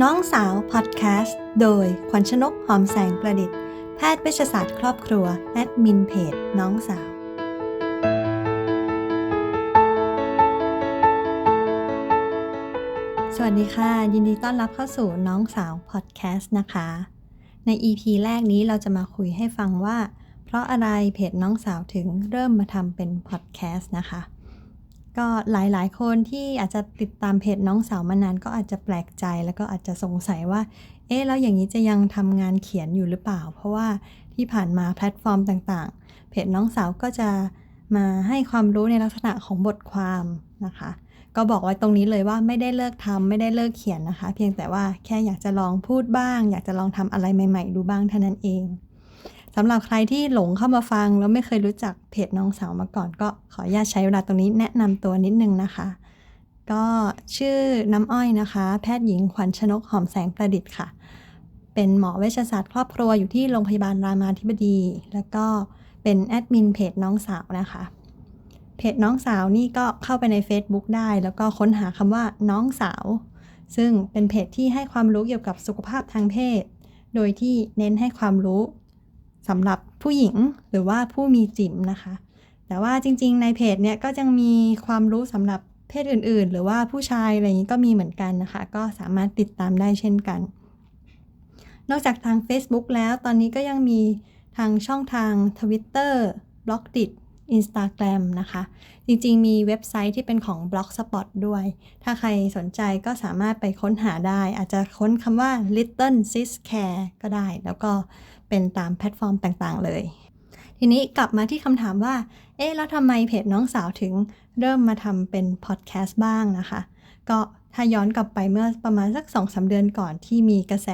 น้องสาวพอดแคสต์โดยขวัญชนกหอมแสงประดิษฐ์ แพทย์เวชศาสตร์ครอบครัว แอดมินเพจน้องสาว สวัสดีค่ะ ยินดีต้อนรับเข้าสู่น้องสาวพอดแคสต์นะคะ ใน EP แรกนี้เราจะมาคุยให้ฟังว่า เพราะอะไรเพจน้องสาวถึงเริ่มมาทำเป็นพอดแคสต์นะคะ ก็หลายๆ คนที่อาจจะติดตามเพจน้องสาวมานานก็อาจจะแปลกใจแล้วก็อาจจะสงสัยว่า เอ๊ะแล้วอย่างนี้จะยังทำงานเขียนอยู่หรือเปล่า เพราะว่าที่ผ่านมาแพลตฟอร์มต่างๆ เพจน้องสาวก็จะมาให้ความรู้ในลักษณะของบทความนะคะ ก็บอกไว้ตรงนี้เลยว่าไม่ได้เลิกทำไม่ได้เลิกเขียนนะคะ เพียงแต่ว่าแค่อยากจะลองพูดบ้าง อยากจะลองทำอะไรใหม่ ๆ ดูบ้างเท่านั้นเอง สำหรับใครที่หลงเข้ามาฟังแล้วไม่เคยรู้จักเพจน้องสาวมาก่อน ก็ขออนุญาตใช้เวลาตรงนี้แนะนำตัวนิดนึงนะคะ ก็ชื่อน้ำอ้อยนะคะ แพทย์หญิงขวัญชนกหอมแสงประดิษฐ์ค่ะ เป็นหมอเวชศาสตร์ครอบครัวอยู่ที่โรงพยาบาลรามาธิบดี แล้วก็เป็นแอดมินเพจน้องสาวนะคะเพจน้องสาวนี่ก็เข้าไปใน Facebook ได้ แล้วก็ค้นหาคำว่าน้องสาว ซึ่งเป็นเพจที่ให้ความรู้เกี่ยวกับสุขภาพทางเพศ โดยที่เน้นให้ความรู้ สำหรับผู้หญิงหรือว่าผู้มีจิ๋มนะคะ แต่ว่าจริง ๆ ในเพจเนี่ยก็ยังมีความรู้สำหรับเพศอื่น ๆ หรือว่าผู้ชายอะไรอย่างนี้ก็มีเหมือนกันนะคะ ก็สามารถติดตามได้เช่นกัน นอกจากทาง Facebook แล้วตอนนี้ก็ยังมีทางช่องทาง Twitter b l o g d i t Instagram นะคะ จริงๆ มีเว็บไซต์ที่เป็นของ Blogspot ด้วย ถ้าใครสนใจก็สามารถไปค้นหาได้ อาจจะค้นคำว่า Little Sis Care ก็ได้ แล้วก็ เป็นตามแพลตฟอร์มต่างๆ เลย ทีนี้กลับมาที่คำถามว่า เอ๊ะ แล้วทำไมเพจน้องสาวถึงเริ่มมาทำเป็นพอดแคสต์บ้างนะคะ ก็ถ้าย้อนกลับไปเมื่อประมาณสัก 2-3 เดือนก่อนที่มีกระแส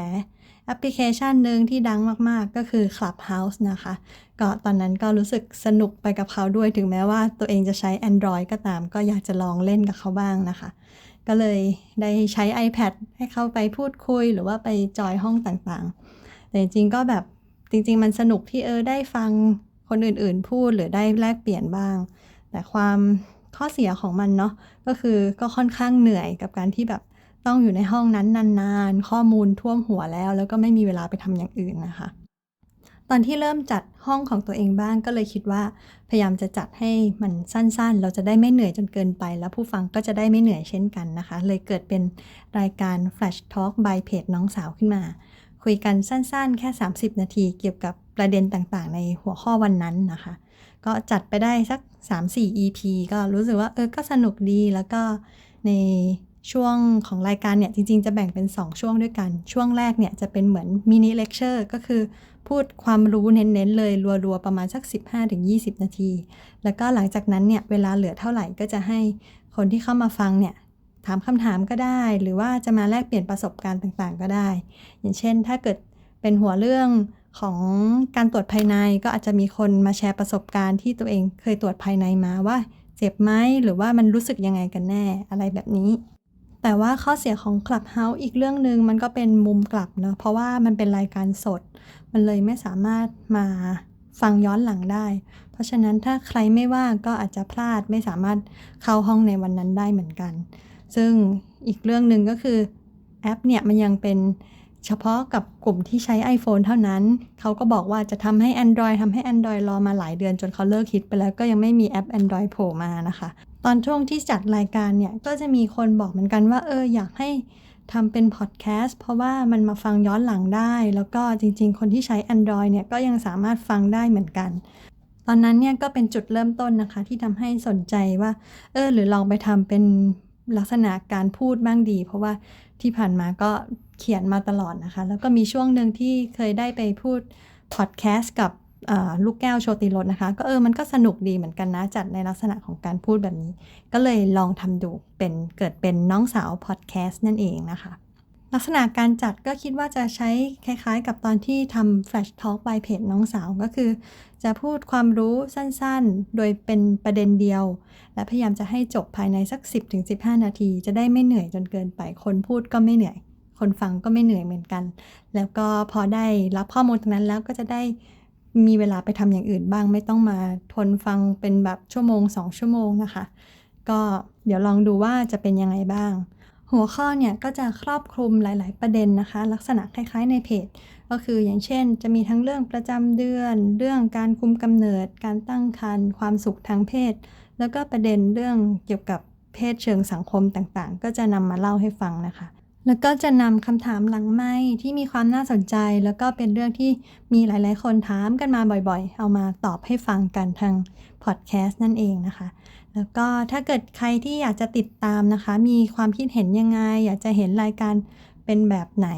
แอปพลิเคชันหนึ่งที่ดังมาก ๆ ก็คือ Clubhouse นะคะ ก็ตอนนั้นก็รู้สึกสนุกไปกับเขาด้วยถึงแม้ว่าตัวเองจะใช้ Android ก็ตาม ก็อยากจะลองเล่นกับเขาบ้างนะคะ ก็เลยได้ใช้ iPad ให้เขาไปพูดคุยหรือว่าไปจอยห้องต่างๆ แต่จริงๆก็แบบ จริง ๆ มันสนุกที่เออได้ฟังคนอื่นๆ พูดหรือได้แลกเปลี่ยนบ้าง แต่ความข้อเสียของมันเนาะก็คือก็ค่อนข้างเหนื่อยกับการที่แบบต้องอยู่ในห้องนั้นนานๆ ข้อมูลท่วมหัวแล้ว แล้วก็ไม่มีเวลาไปทำอย่างอื่นนะคะ ตอนที่เริ่มจัดห้องของตัวเองบ้างก็เลยคิดว่า พยายามจะจัดให้มันสั้นๆ เราจะได้ไม่เหนื่อยจนเกินไป แล้วผู้ฟังก็จะได้ไม่เหนื่อยเช่นกันนะคะ เลยเกิดเป็นรายการ Flash Talk by เพจน้องสาวขึ้นมา คุยกันสั้นๆ แค่ 30 นาที เกี่ยวกับประเด็นต่างๆ ในหัวข้อวันนั้นนะคะ ก็จัดไปได้สัก 3-4 EP ก็รู้สึกว่าเออก็สนุกดีแล้วก็ในช่วงของรายการเนี่ยจริงๆ จะแบ่งเป็น 2 ช่วงด้วยกัน ช่วงแรกเนี่ยจะเป็นเหมือนมินิเลคเชอร์ก็คือพูดความรู้เน้นๆ เลยรัวๆ ประมาณสัก 15-20 นาที แล้วก็หลังจากนั้นเนี่ยเวลาเหลือเท่าไหร่ก็จะให้คนที่เข้ามาฟังเนี่ย ถามคำถามก็ได้ หรือว่าจะมาแลกเปลี่ยนประสบการณ์ต่างๆ ก็ได้ อย่างเช่น ถ้าเกิดเป็นหัวเรื่องของการตรวจภายในก็อาจจะมีคนมาแชร์ประสบการณ์ที่ตัวเองเคยตรวจภายในมาว่า เจ็บไหมหรือว่ามันรู้สึกยังไงกันแน่อะไรแบบนี้ แต่ว่าข้อเสียของ Clubhouse อีกเรื่องหนึ่งมันก็เป็นมุมกลับเนาะเพราะว่ามันเป็นรายการสด มันเลยไม่สามารถมาฟังย้อนหลังได้ เพราะฉะนั้นถ้าใครไม่ว่างก็อาจจะพลาดไม่สามารถเข้าห้องในวันนั้นได้เหมือนกัน ซึ่งอีกเรื่องหนึ่งก็คือแอปเนี่ยมันยังเป็นเฉพาะกับกลุ่มที่ใช้ iPhone เท่านั้น เขาก็บอกว่าจะทำให้ Android ทำให้ Android รอมาหลายเดือนจนเขาเลิกคิดไปแล้วก็ยังไม่มีแอป Android โผล่มานะคะ ตอนช่วงที่จัดรายการเนี่ย ก็จะมีคนบอกเหมือนกันว่าเอออยากให้ทำเป็นพอดแคสต์เพราะว่ามันมาฟังย้อนหลังได้ แล้วก็จริง ๆ คนที่ใช้ Android เนี่ยก็ยังสามารถฟังได้เหมือนกัน ตอนนั้นเนี่ยก็เป็นจุดเริ่มต้นนะคะที่ทำให้สนใจว่าเออหรือลองไปทำเป็น ลักษณะการพูดบ้างดี เพราะว่าที่ผ่านมาก็เขียนมาตลอดนะคะ แล้วก็มีช่วงหนึ่งที่เคยได้ไปพูดพอดแคสต์กับลูกแก้วโชติรสนะคะ ก็เออมันก็สนุกดีเหมือนกันนะ จัดในลักษณะของการพูดแบบนี้ ก็เลยลองทำดูเป็นเกิดเป็นน้องสาวพอดแคสต์นั่นเองนะคะ ลักษณะการจัดก็คิดว่าจะใช้คล้ายๆ กับตอนที่ทำ Flash Talk by เพจน้องสาวก็คือ จะพูดความรู้สั้นๆ โดยเป็นประเด็นเดียว และพยายามจะให้จบภายในสัก 10-15 นาที จะได้ไม่เหนื่อยจนเกินไป คนพูดก็ไม่เหนื่อย คนฟังก็ไม่เหนื่อยเหมือนกัน แล้วก็พอได้รับข้อมูลตรงนั้นแล้วก็จะได้มีเวลาไปทำอย่างอื่นบ้าง ไม่ต้องมาทนฟังเป็นแบบชั่วโมง 2 ชั่วโมงนะคะ ก็เดี๋ยวลองดูว่าจะเป็นยังไงบ้าง หัวข้อเนี่ยก็จะครอบคลุมหลาย ๆ ประเด็นนะคะ ลักษณะคล้าย ๆ ในเพจ ก็คืออย่างเช่น จะมีทั้งเรื่องประจำเดือน เรื่องการคุมกำเนิด การตั้งครรภ์ความสุขทางเพศ แล้วก็ประเด็นเรื่องเกี่ยวกับเพศเชิงสังคมต่างๆ ก็จะนำมาเล่าให้ฟังนะคะ แล้วก็จะนำคำถามหลังไม้ที่มีความน่าสนใจ แล้วก็เป็นเรื่องที่มีหลาย ๆ คนถามกันมาบ่อย ๆ เอามาตอบให้ฟังกันทางพอดแคสต์นั่นเองนะคะ แล้วก็ถ้าเกิดใครที่อยากจะติดตามนะคะ มีความคิดเห็นยังไง อยากจะเห็นรายการเป็นแบบไหน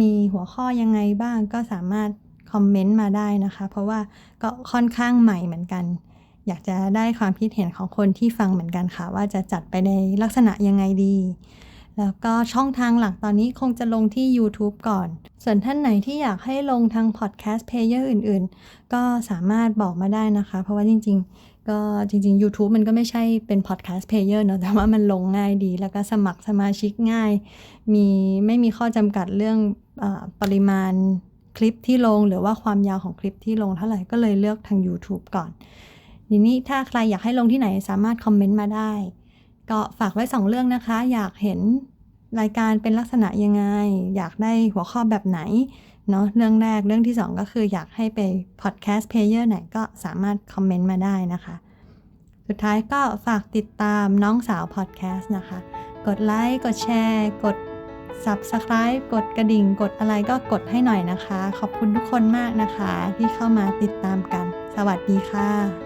มีหัวข้อยังไงบ้างก็สามารถคอมเมนต์มาได้นะคะ เพราะว่าก็ค่อนข้างใหม่เหมือนกัน อยากจะได้ความคิดเห็นของคนที่ฟังเหมือนกันค่ะ ว่าจะจัดไปในลักษณะยังไงดี แล้วก็ช่องทางหลักตอนนี้คงจะลงที่ YouTube ก่อน ส่วนท่านไหนที่อยากให้ลงทางพอดแคสต์เพลเยอร์อื่นๆ ก็สามารถบอกมาได้นะคะ เพราะว่าจริง ๆ ก็จริง ๆ YouTube มันก็ไม่ใช่เป็นพอดแคสต์เพลเยอร์เนอะแต่ว่ามันลงง่ายดี แล้วก็สมัครสมาชิกง่าย มีไม่มีข้อจำกัดเรื่องอปริมาณคลิปที่ลง หรือว่าความยาวของคลิปที่ลงเท่าไหร่ก็เลยเลือกทาง YouTube ก่อนทีนี้ถ้าใครอยากให้ลงที่ไหนสามารถคอมเมนต์มาได้ ก็ฝากไว้ 2 เรื่องนะคะ อยากเห็นรายการเป็นลักษณะยังไง อยากได้หัวข้อแบบไหนเนาะเรื่องแรกเรื่องที่ 2 ก็คืออยากให้ไปพอดแคสต์เพลเยอร์ไหนก็สามารถคอมเมนต์มาได้นะคะ สุดท้ายก็ฝากติดตามน้องสาวพอดแคสต์นะคะ กดไลค์กดแชร์ กด Subscribe กดกระดิ่ง กดอะไรก็กดให้หน่อยนะคะ ขอบคุณทุกคนมากนะคะ ที่เข้ามาติดตามกัน สวัสดีค่ะ